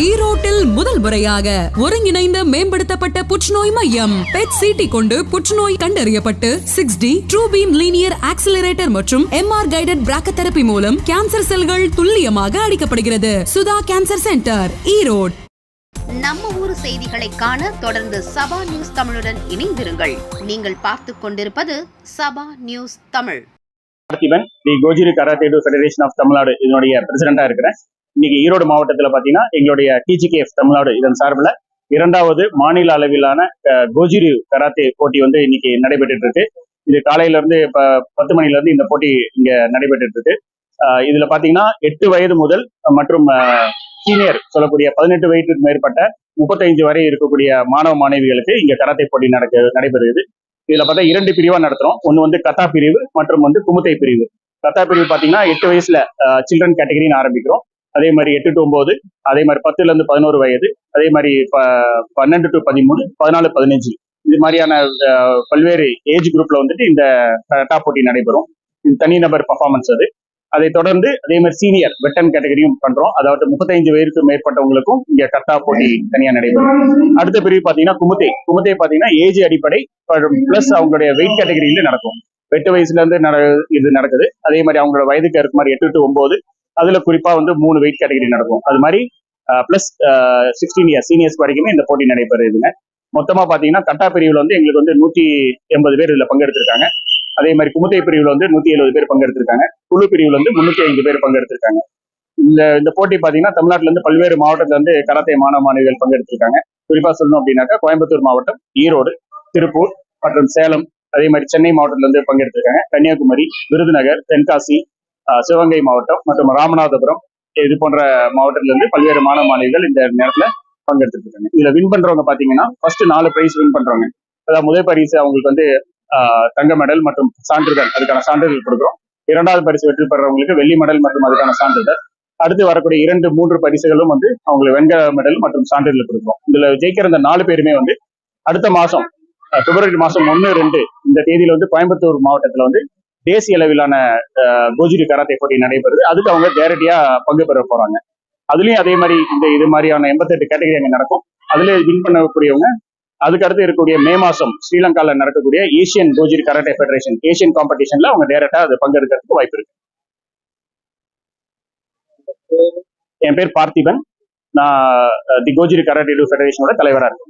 ஈரோட்டில் முதல் முறையாக ஒருங்கிணைந்த மேம்படுத்தப்பட்ட புற்றுநோய் மையம். பெட் சிடி கொண்டு புற்றுநோய் கண்டறியப்பட்டு six D true beam linear accelerator மற்றும் எம்ஆர் கைடட் பிராக்க தெரப்பி மூலம் கேன்சர் செல்கள் துல்லியமாக அடிக்கப்படுகிறது. Sudha cancer centre Erode. நம்ம ஊர் செய்திகளை காண தொடர்ந்து சபா நியூஸ் தமிழுடன் இணைந்திருங்கள். நீங்கள் பார்த்துக் கொண்டிருப்பது Sabha news Tamil. Parthiban the Gojuryu karate federation of Tamil Nadu இதனுடைய பிரசிடண்டா இருக்கிறேன். இன்னைக்கு ஈரோடு மாவட்டத்தில் பார்த்தீங்கன்னா எங்களுடைய டிஜிகேஎஃப் தமிழ்நாடு இதன் சார்பில் இரண்டாவது மாநில அளவிலான கோஜிரி கராத்தே போட்டி வந்து இன்னைக்கு நடைபெற்றுட்டு இருக்கு. இது காலையில இருந்து பத்து மணில இருந்து இந்த போட்டி இங்க நடைபெற்றுட்டு இருக்கு. இதில் இதுல பாத்தீங்கன்னா எட்டு வயது முதல் மற்றும் சீனியர் சொல்லக்கூடிய பதினெட்டு வயதுக்கு மேற்பட்ட முப்பத்தைந்து வரை இருக்கக்கூடிய மாணவ மாணவிகளுக்கு இங்க கராத்தே போட்டி நடக்க நடைபெறுகிறது. இதுல பார்த்தா இரண்டு பிரிவா நடத்துறோம். ஒன்று வந்து கத்தா பிரிவு மற்றும் வந்து குமுத்தை பிரிவு. கத்தா பிரிவு பாத்தீங்கன்னா எட்டு வயசுல சில்ட்ரன் கேட்டகரின்னு ஆரம்பிக்கிறோம். அதே மாதிரி எட்டு டு ஒன்பது அதே மாதிரி பத்துல இருந்து பதினோரு வயது அதே மாதிரி ப- பன்னெண்டு டு பதிமூணு பதினாலு பதினஞ்சு. இது மாதிரியான பல்வேறு ஏஜ் குரூப்ல வந்துட்டு இந்த கட்டா போட்டி நடைபெறும். இது தனிநபர் பர்ஃபார்மன்ஸ் அது. அதை தொடர்ந்து அதே மாதிரி சீனியர் வெட்டன் கேட்டகரியும் பண்றோம். அதாவது முப்பத்தைந்து வயதுக்கு மேற்பட்டவங்களுக்கும் இங்க கட்டா போட்டி தனியா நடைபெறும். அடுத்த பிரிவு பாத்தீங்கன்னா குமுத்தை குமுத்தை பாத்தீங்கன்னா ஏஜ் அடிப்படை பிளஸ் அவங்களுடைய வெயிட் கேட்டகரியில நடக்கும். எட்டு வயசுல இருந்து நட இது நடக்குது. அதே மாதிரி அவங்களோட வயதுக்கு ஏற்ற மாதிரி எட்டு டு ஒன்பது அதுல குறிப்பா வந்து மூணு வெயிட் கேட்டகரி நடக்கும். அது மாதிரி பிளஸ் சிக்ஸ்டீன் இயர்ஸ் சீனியர்ஸ் வரைக்குமே இந்த போட்டி நடைபெறுதுங்க மொத்தமா பாத்தீங்கன்னா தட்டா பிரிவுல வந்து எங்களுக்கு வந்து நூத்தி எண்பது பேர் இதுல பங்கெடுத்திருக்காங்க. அதே மாதிரி குமுத்தை பிரிவுல வந்து நூத்தி எழுபது பேர் பங்கெடுத்திருக்காங்க. குழு பிரிவுல வந்து முன்னூத்தி ஐந்து பேர் பங்கெடுத்திருக்காங்க. இந்த இந்த போட்டி பாத்தீங்கன்னா தமிழ்நாட்டுல இருந்து பல்வேறு மாவட்டத்துல இருந்து கராத்தே மாணவ மாணவிகள் பங்கெடுத்திருக்காங்க. குறிப்பா சொல்லணும் அப்படின்னாக்கா கோயம்புத்தூர் மாவட்டம் ஈரோடு திருப்பூர் மற்றும் சேலம் அதே மாதிரி சென்னை மாவட்டத்துல இருந்து பங்கெடுத்திருக்காங்க. கன்னியாகுமரி விருதுநகர் தென்காசி சிவகங்கை மாவட்டம் மற்றும் ராமநாதபுரம். இது போன்ற மாவட்டத்திலிருந்து பல்வேறு மாணவ மாணவிகள் இந்த நேரத்துல பங்கெடுத்துட்டு இருக்காங்க இதுல வின் பண்றவங்க பாத்தீங்கன்னா ஃபர்ஸ்ட் நாலு பிரைஸ் வின் பண்றவங்க. அதாவது முதல் பரிசு அவங்களுக்கு வந்து ஆஹ் தங்க மெடல் மற்றும் சான்றிதழ் அதுக்கான சான்றிதழ் கொடுக்குறோம். இரண்டாவது பரிசு வெற்றி பெறவங்களுக்கு வெள்ளி மெடல் மற்றும் அதுக்கான சான்றிதழ். அடுத்து வரக்கூடிய இரண்டு மூன்று பரிசுகளும் வந்து அவங்களுக்கு வெண்கல மெடல் மற்றும் சான்றிதழ் கொடுக்குறோம். இதுல ஜெயிக்கிற இந்த நாலு பேருமே வந்து அடுத்த மாசம் பிப்ரவரி மாசம் ஒன்னு ரெண்டு இந்த தேதியில வந்து கோயம்புத்தூர் மாவட்டத்துல வந்து தேசிய அளவிலான கோஜிரி கோஜுரி கராத்தே போட்டி நடைபெறுது. அதுக்கு அவங்க டேரக்டியா பங்கு பெற போறாங்க. அதுலயும் அதே மாதிரி இந்த இது மாதிரியான எண்பத்தெட்டு கேட்டகரி அங்கே நடக்கும். அதுல வின் பண்ணக்கூடியவங்க அதுக்கு அடுத்து இருக்கக்கூடிய மே மாசம் ஸ்ரீலங்கால நடக்கக்கூடிய Asian Gojuryu karate federation Asian காம்படிஷன்ல அவங்க டேரக்டா அது பங்கெடுக்கிறதுக்கு வாய்ப்பு இருக்கு. என் பேர் பார்த்திபன். நான் தி கோஜிரி கராட்டே ஃபெடரேஷனோட தலைவராக இருக்கேன்.